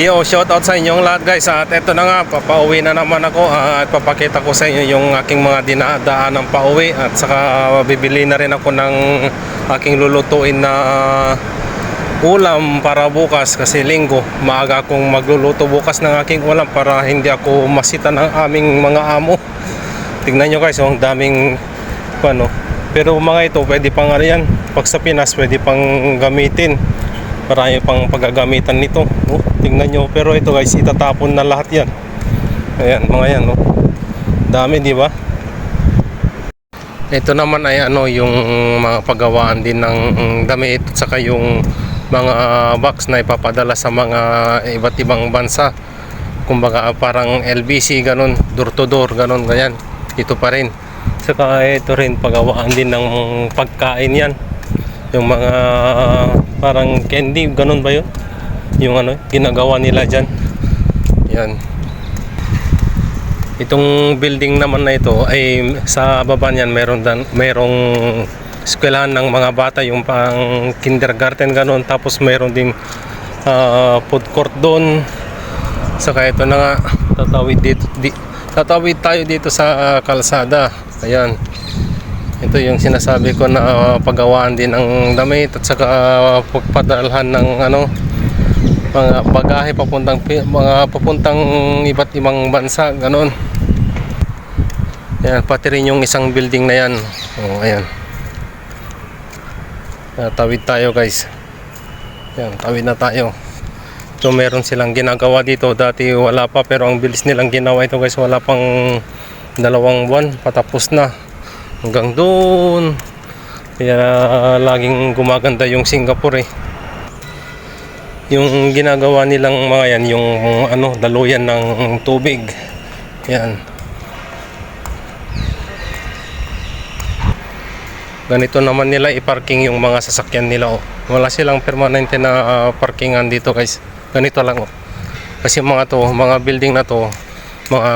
Yo, shout out sa inyong lahat guys. At eto na nga, papauwi na naman ako ah, At papakita ko sa inyo yung aking mga dinadaan ng pauwi. At saka bibili na rin ako ng aking lulutuin na ulam para bukas. Kasi linggo, maaga akong magluluto bukas ng aking ulam Para hindi ako masita ng aming mga amo. Tingnan nyo guys, oh, ang daming ano, pero mga ito pwede pang ano yan? Pag sa Pinas pwede pang gamitin marami pang paggagamitan nito. Oh, tingnan nyo. Pero ito guys itatapon na lahat yan. Ayan mga yan oh. dami di ba? Ito naman ay ano yung mga paggawaan din ng damit at saka yung mga box na ipapadala sa mga iba't ibang bansa. Kumbaga parang LBC ganun. Door to door ganun ganyan. Ito pa rin. Saka ito rin pagawaan din ng pagkain yan yung mga parang candy ganun ba yun? Yung ano ginagawa nila dyan. Yan. Itong building naman na ito ay sa baba niyan meron dan merong eskwelahan ng mga bata yung pang kindergarten ganun. Tapos meron din ah, food court doon. Saka ito na nga tatawid dito di, tatawid tayo dito sa ah, kalsada. Ayan ito yung sinasabi ko na ah, paggawaan din ng damit at saka ah, pagpadalhan ng ano mga bagahe papuntang mga papuntang iba't ibang bansa ganon yan pati rin yung isang building na yan. Oh, ayan. Ah, tawid tayo guys. Yan tawid na tayo. Ito meron silang ginagawa dito. Dati wala pa pero ang bilis nilang ginawa ito guys wala pang dalawang buwan patapos na hanggang doon. Kaya laging gumaganda yung Singapore eh. Yung ginagawa nilang mga yan yung ano daluyan ng tubig. Yan. Ganito naman nila i-parking yung mga sasakyan nila oh. wala silang permanente na ah, parkingan dito guys. Ganito lang oh. kasi mga to mga building na to mga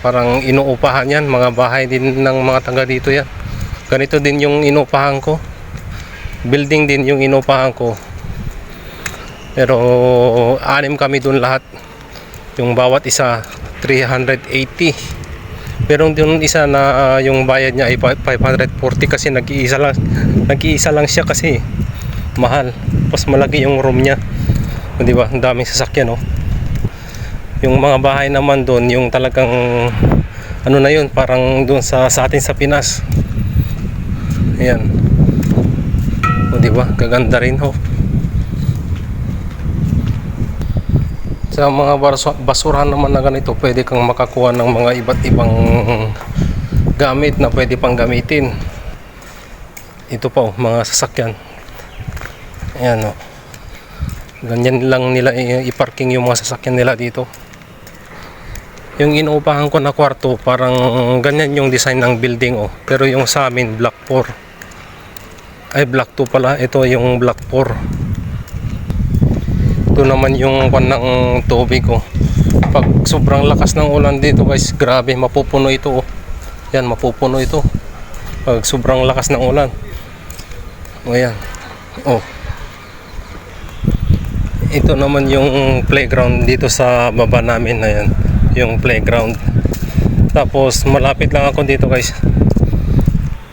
parang inuupahan yan mga bahay din ng mga taga dito yan ganito din yung inuupahan ko. Building din yung inuupahan ko. Pero anim kami dun lahat. Yung bawat isa 380 pero yung isa na ah, yung bayad niya ay pa- 540 kasi nag-iisa lang nag-iisa lang siya kasi mahal. Pas malaki yung room niya. O, di ba? Ang daming sasakyan oh. Yung mga bahay naman doon yung talagang ano na yun parang doon sa sa atin sa Pinas ayan. O di ba? Gaganda rin ho sa mga basurahan naman na ganito pwede kang makakuha ng mga iba't ibang gamit na pwede pang gamitin. Ito pa oh, mga sasakyan. Ayan oh. Ganyan lang nila i-parking yung mga sasakyan nila dito. Yung inuupahan ko na kwarto parang ganyan yung design ng building oh. Pero yung sa amin block 4 ay block 2 pala ito yung block 4 ito naman yung kwan ng tubig oh. Pag sobrang lakas ng ulan dito guys, grabe mapupuno ito oh. Yan, mapupuno ito. Pag sobrang lakas ng ulan. O yan. Oh. Ito naman yung playground dito sa baba namin na yan. Yung playground. Tapos malapit lang ako dito guys.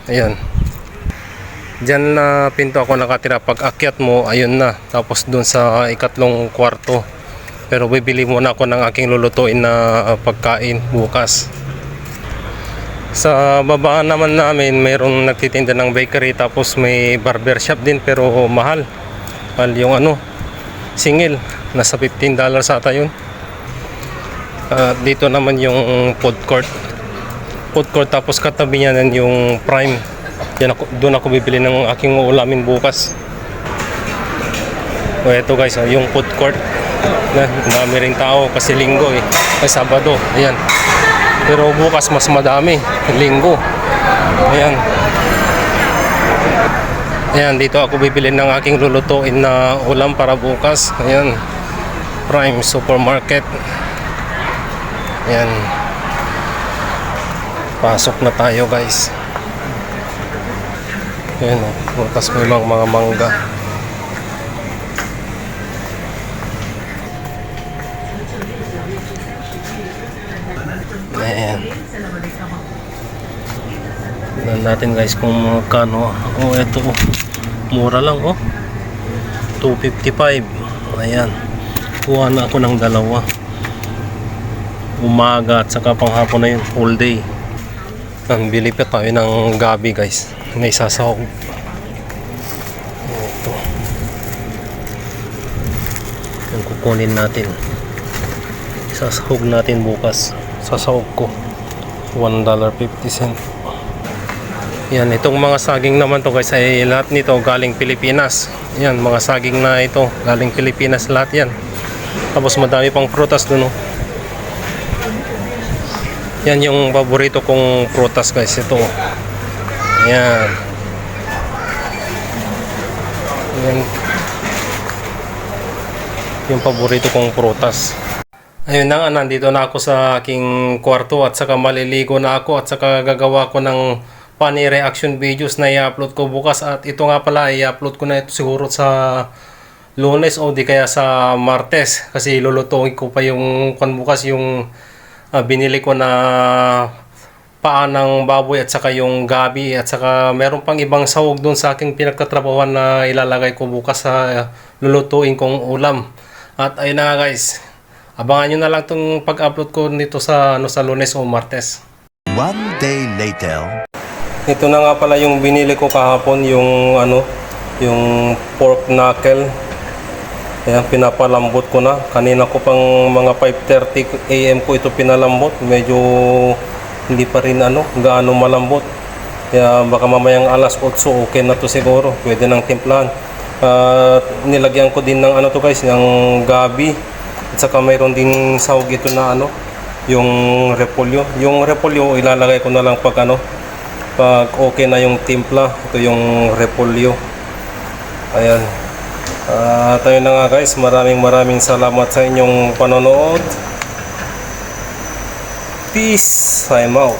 Ayan. Diyan na pinto ako nakatira. Pag akyat mo, ayun na. Tapos dun sa ikatlong kwarto. Pero bibili muna ako ng aking lulutuin na uh, pagkain bukas. Sa babaan naman namin, mayroong nagtitinda ng bakery tapos may barber shop din pero mahal. Mahal yung ano, singil. Nasa 15 dollars ata yun. At dito naman yung food court. Food court tapos katabi niya nan yung prime. Yan ako, doon ako bibili ng aking ulamin bukas. O eto guys, oh, yung food court. Na, dami ring tao kasi linggo eh. Ay Sabado. Ayan. Pero bukas mas madami. Linggo. Ayan. Ayan, dito ako bibili ng aking lulutuin na ulam para bukas. Ayan. Prime Supermarket. Ayan. Pasok na tayo guys. Ayan o. Oh. Tapos may mga, mga mangga. Ayan. Tignan natin guys kung magkano. Oh, ito oh. Mura lang oh. 255. Ayan. Kuha na ako ng dalawa. Umaga at saka panghapon na yun. Whole day. Ang bili pa tayo ng gabi guys. May sasahog. Ito. Yung kukunin natin. Sasahog natin bukas. Sasahog ko. $1.50. Yan, itong mga saging naman to guys ay lahat nito galing Pilipinas. Yan, mga saging na ito galing Pilipinas lahat yan. Tapos madami pang prutas dun oh. Yan yung paborito kong prutas guys ito. Yan. Yan. Yung paborito kong prutas. Ayun na nga, nandito na ako sa aking kwarto at saka maliligo na ako at saka gagawa ko ng funny reaction videos na i-upload ko bukas at ito nga pala i-upload ko na ito siguro sa lunes o di kaya sa martes kasi lulutuin ko pa yung kan bukas yung ah, binili ko na paa ng baboy at saka yung gabi at saka meron pang ibang sahog doon sa aking pinagtatrabahuan na ilalagay ko bukas sa ah, lulutuin kong ulam at ayun na nga guys abangan nyo na lang tong pag-upload ko nito sa, ano, sa lunes o martes One day later. ito na nga pala yung binili ko kahapon yung ano yung pork knuckle Ayan, pinapalambot ko na. Kanina ko pang mga 5.30 AM ko ito pinalambot. Medyo hindi pa rin ano, gaano malambot. Kaya baka mamayang alas 8 okay na to siguro. Pwede nang timplahan. At nilagyan ko din ng ano to guys, ng gabi. At saka mayroon ding sahog ito na ano, yung repolyo. Yung repolyo ilalagay ko na lang pag ano, pag okay na yung timpla. Ito yung repolyo. Ayan. Ah, tayo na nga guys, maraming maraming salamat sa inyong panonood. Peace, irmão.